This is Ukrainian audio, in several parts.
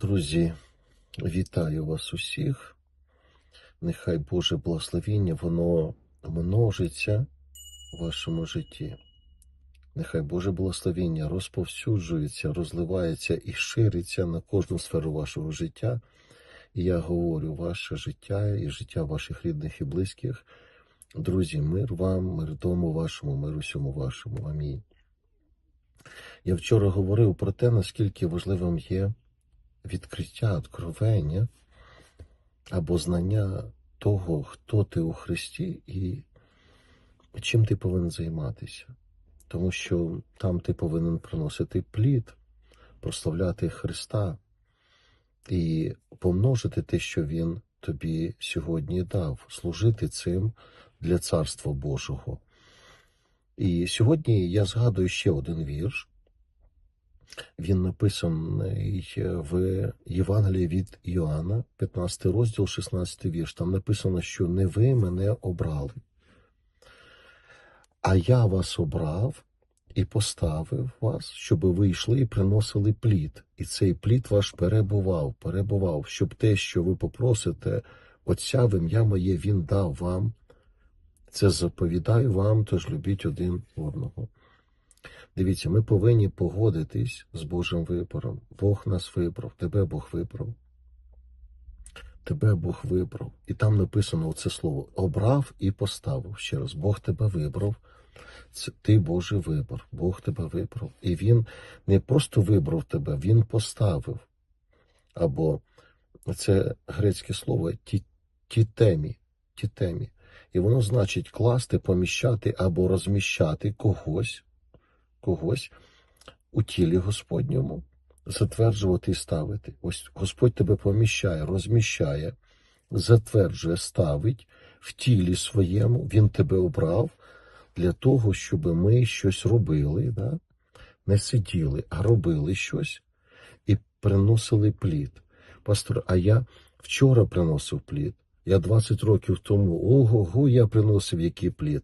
Друзі, вітаю вас усіх. Нехай Боже благословіння, воно множиться в вашому житті. Нехай Боже благословіння розповсюджується, розливається і шириться на кожну сферу вашого життя. І я говорю, ваше життя і життя ваших рідних і близьких. Друзі, мир вам, мир дому вашому, мир усьому вашому. Амінь. Я вчора говорив про те, наскільки важливим є відкриття, откровення або знання того, хто ти у Христі і чим ти повинен займатися. Тому що там ти повинен приносити плід, прославляти Христа і помножити те, що Він тобі сьогодні дав, служити цим для Царства Божого. І сьогодні я згадую ще один вірш. Він написаний в Євангелії від Іоанна, 15 розділ, 16 вірш. Там написано, що не ви мене обрали, а я вас обрав і поставив вас, щоб ви йшли і приносили плід. І цей плід ваш перебував, перебував, щоб те, що ви попросите, Отця в ім'я моє Він дав вам. Це заповідаю вам, тож любіть один одного. Дивіться, ми повинні погодитись з Божим вибором. Бог нас вибрав, тебе Бог вибрав. Тебе Бог вибрав. І там написано це слово обрав і поставив. Ще раз, Бог тебе вибрав. Це ти Божий вибор. Бог тебе вибрав. І Він не просто вибрав тебе, Він поставив. Або це грецьке слово ті- тітемі. тітемі. І воно значить класти, поміщати або розміщати когось когось у тілі Господньому, затверджувати і ставити. Ось Господь тебе поміщає, розміщає, затверджує, ставить в тілі своєму, Він тебе обрав для того, щоб ми щось робили, да? не сиділи, а робили щось і приносили плід. Пастор, а я вчора приносив плід. Я 20 років тому, ого, я приносив який плід.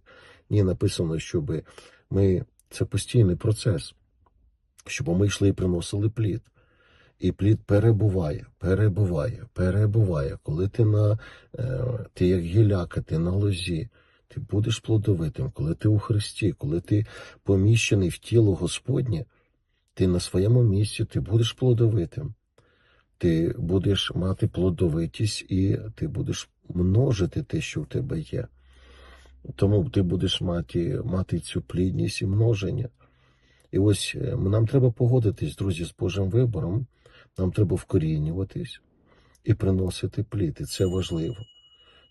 Ні, написано, щоб ми це постійний процес, щоб ми йшли і приносили плід. І плід перебуває, перебуває, перебуває. Коли ти на е, ти як гіляка, ти на лозі, ти будеш плодовитим, коли ти у Христі, коли ти поміщений в тіло Господнє, ти на своєму місці, ти будеш плодовитим. Ти будеш мати плодовитість і ти будеш множити те, що в тебе є. Тому ти будеш мати, мати цю плідність і множення. І ось е, нам треба погодитись, друзі, з Божим вибором. Нам треба вкорінюватись і приносити плід. І це важливо.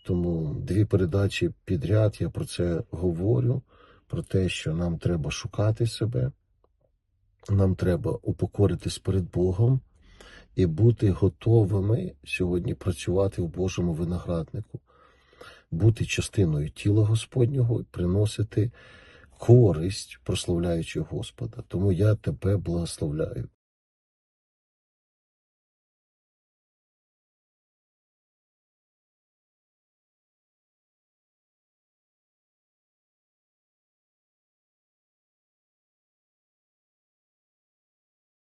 Тому дві передачі підряд я про це говорю, про те, що нам треба шукати себе, нам треба упокоритись перед Богом і бути готовими сьогодні працювати в Божому винограднику бути частиною тіла Господнього і приносити користь, прославляючи Господа. Тому я тебе благословляю.